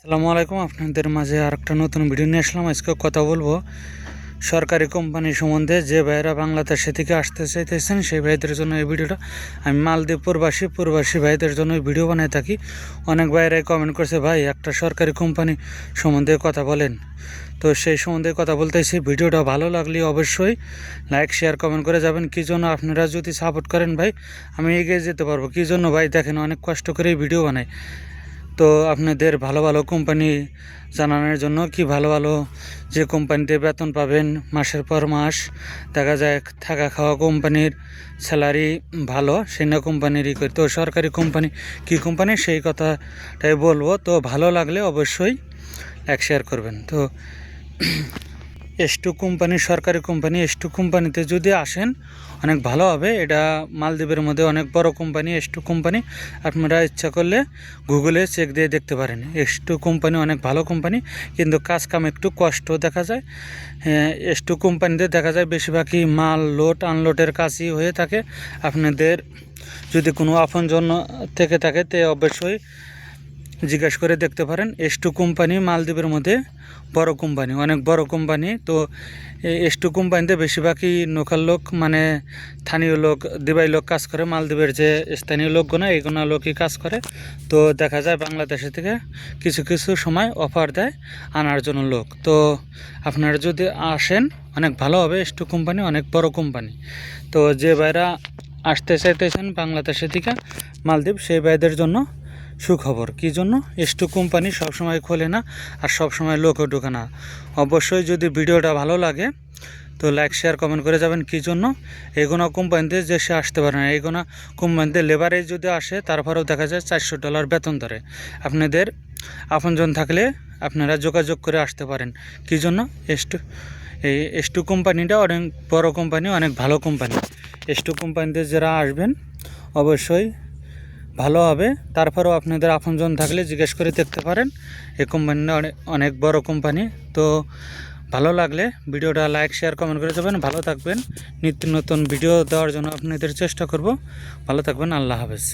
আসসালামু আলাইকুম, আপনাদের মাঝে আর একটা নতুন ভিডিও নিয়ে আসলাম। আজকে কথা বলব সরকারি কোম্পানি সম্বন্ধে। যে ভাইরা বাংলাদেশে থেকে আসতে চাইতেছেন, সেই ভাইদের জন্য এই ভিডিওটা। আমি মালদ্বীপ প্রবাসী প্রবাসী ভাইদের জন্য এই ভিডিও বানিয়ে থাকি। অনেক ভাইরাই কমেন্ট করছে, ভাই, একটা সরকারি কোম্পানি সম্বন্ধে কথা বলেন। তো সেই সম্বন্ধে কথা বলতেছি ভিডিওটা ভালো লাগলে অবশ্যই লাইক শেয়ার কমেন্ট করে যাবেন। কী জন্য আপনারা যদি সাপোর্ট করেন ভাই, আমি এগিয়ে যেতে পারব। কী জন্য ভাই, দেখেন অনেক কষ্ট করে ভিডিও বানাই তো আপনাদের ভালো ভালো কোম্পানি জানানোর জন্য কি ভালো ভালো যে কোম্পানিতে বেতন পাবেন মাসের পর মাস, দেখা যায় থাকা খাওয়া কোম্পানির স্যালারি ভালো, সেই না কোম্পানিরই করি। তো সরকারি কোম্পানি কি কোম্পানি সেই কথাটাই বলব। তো ভালো লাগলে অবশ্যই এক শেয়ার করবেন। তো এস টু কোম্পানি সরকারি কোম্পানি এস টু কোম্পানিতে যদি আসেন, অনেক ভালো হবে। এটা মালদ্বীপের মধ্যে অনেক বড় কোম্পানি এস টু কোম্পানি আপনারা ইচ্ছা করলে গুগলে চেক দিয়ে দেখতে পারেন। এস টু কোম্পানি অনেক ভালো কোম্পানি কিন্তু কাজ কাম একটু কষ্ট দেখা যায়। এস টু কোম্পানিতে দেখা যায় বেশিরভাগই মাল লোড আনলোডের কাজই হয়ে থাকে। আপনাদের যদি কোনো আপনজন থেকে থাকে, তে অবশ্যই জিজ্ঞেস করে দেখতে পারেন এস টু কোম্পানি মালদ্বীপের মধ্যে বড় কোম্পানি অনেক বড় কোম্পানি তো এস টু কোম্পানিতে বেশিরভাগই লোকাল লোক মানে স্থানীয় লোক, দিবাই লোক কাজ করে। মালদ্বীপের যে স্থানীয় লোকগুলো এইগুলো লোকই কাজ করে। তো দেখা যায় বাংলাদেশে থেকে কিছু কিছু সময় অফার দেয় আনার জন্য লোক। তো আপনারা যদি আসেন, অনেক ভালো হবে এস টু কোম্পানি অনেক বড় কোম্পানি তো যে ভাইরা আসতে চাইতেছেন বাংলাদেশের থেকে মালদ্বীপ, সেই ভাইদের জন্য সুখবর। কী জন্য? এস্টু কোম্পানি সবসময় খোলে না আর সবসময় লোকও ঢোকে না। অবশ্যই যদি ভিডিওটা ভালো লাগে, তো লাইক শেয়ার কমেন্ট করে যাবেন কী জন্য? এগোনা কোম্পানিতে যে সে আসতে পারে না, এগোনা কোম্পানিতে লেবারে যদি আসে, তারপরেও দেখা যায় চারশো ডলার বেতন ধরে। আপনাদের আপনজন থাকলে আপনারা যোগাযোগ করে আসতে পারেন। কী জন্য? এস্টু এই এস্টু কোম্পানিটা অনেক বড় কোম্পানি অনেক ভালো কোম্পানি এস্টু কোম্পানিতে যারা আসবেন, অবশ্যই ভালো হবে। তারপরেও আপনাদের আপনজন থাকলে জিজ্ঞেস করে দেখতে পারেন। এই কোম্পানিটা অনেক অনেক বড় কোম্পানি তো ভালো লাগলে ভিডিওটা লাইক শেয়ার কমেন্ট করে যাবেন। ভালো থাকবেন। নিত্য নতুন ভিডিও দেওয়ার জন্য আপনাদের চেষ্টা করব। ভালো থাকবেন। আল্লাহ হাফেজ।